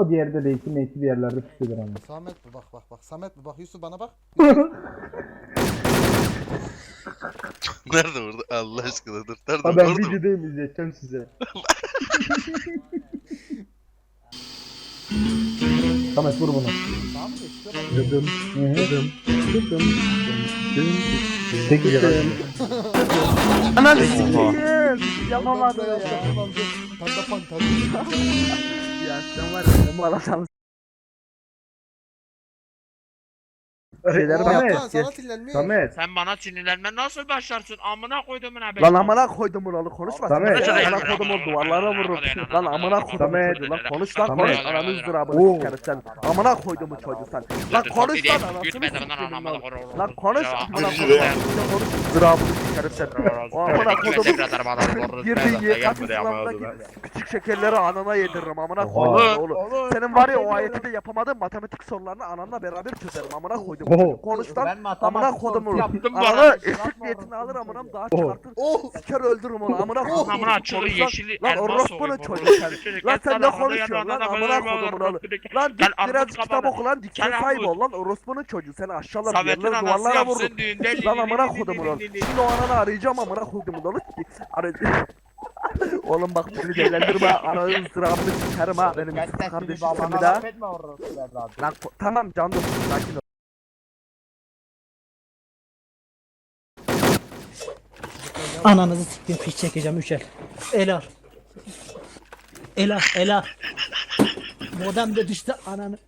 O diğeri de değişti neyse bir yerlerde tutuyordur ama. Samet mi? Bak bak bak. Samet mi? Bak Yusuf bana bak. Nerede burada? Allah aşkına dur. Nerede? Ha ben Orada mı? videodayım izleteceğim size. Samet vur bunu. Sağ mı geçti? Bak. Dıdım. Dıdım. Dıdım. Dıdım. Ananı sikeyim. Yapamadım ya. Panda panda. Ya sen var ya bana sana şeyler mi Samet. yaptın? Sana tillenmiş. Samet. Sen bana sinirlenme nasıl başlarsın? Amına koyduğumun haberi. Lan amına koydum bunu konuşma. Samet. Sen amına koydum o duvarlara vururum. Lan amına koydum Samet. çocuğu lan konuş lan konuş ananı ızdırabını Oo. sikerim sen. Amına koydum çocuğu sen. Lan konuş lan anasını sikeyim lan. Lan konuş amına koydum konuş ızdırabını sikerim sen. O amına koydum girdiğin yer kaç sınavdaki küçük şekerleri anana yediririm amına koydum oğlum. Senin var ya o ayeti de yapamadığın matematik sorularını ananla beraber çözerim amına koydum. Oo. Konuş lan Ben amına oğlum. yaptım Ananı eşlik niyetini alır amına daha çıkartır. Oh. Siker öldürürüm onu amına koydum. Amına lan. yeşili Lan elma orospunun soğuyor, çocuğu orospunun sen. çocuğu. Lan sen ne konuşuyorsun lan amına kodumun böyle oğlu. böyle. Lan git biraz kitap oku lan dikkat sahibi ol lan orospunun çocuğu seni aşağılar anası duvarlara yapsın vurur. düğünde. Lan amına kodumun oğlu. Şimdi o ananı arayacağım amına kodumun oğlu. Ara- Oğlum bak beni değerlendirme ananın ızdırabını sikerim ha benim Kaç kardeşim kardeşim sen babana bir daha. Lan tamam can dostum sakin ol. Ananızı siktim fiş çekeceğim üçer. El al. El al, el al. Modem de düştü ananı.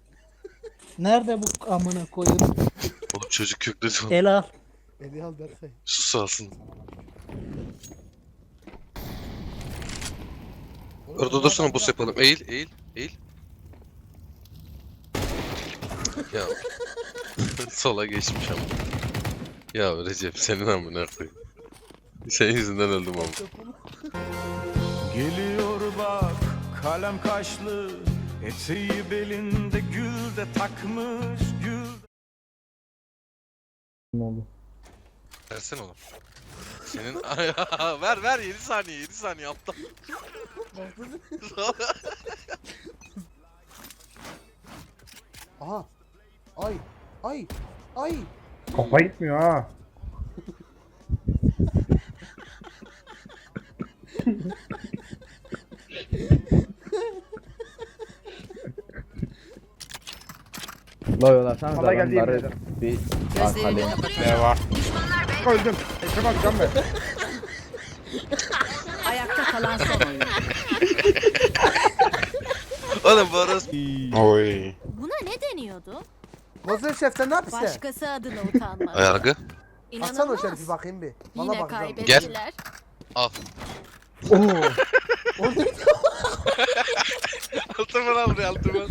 Nerede bu amına koyayım? Oğlum çocuk kökledi onu. El al. Eli al Berkay. Sus alsın. Orada dursana bus yapalım. Eğil, eğil, eğil. Ya. Sola geçmiş ama. Ya Recep senin amına koyayım. Senin yüzünden öldüm ama. Geliyor bak kalem kaşlı Eteği belinde gül de takmış gül Ne oldu? Versene oğlum. Senin ver ver 7 saniye 7 saniye aptal. Aha. Ay. Ay. Ay. Kafa gitmiyor ha. La yolasana Valla geldi yemin ederim. bir Gözlerini kapatın. Öldüm. Ekrem can ver. Ayakta kalan son oyun. Oğlum bu arası Buna ne deniyordu? Mazer Şef sen ne yapıyorsun? Başkası adına utanmak. Ayargı. Atsana o şerifi bakayım bir. Bana Yine bakacağım. kaybettiler. Al. Oo. Altımı al buraya altımı al.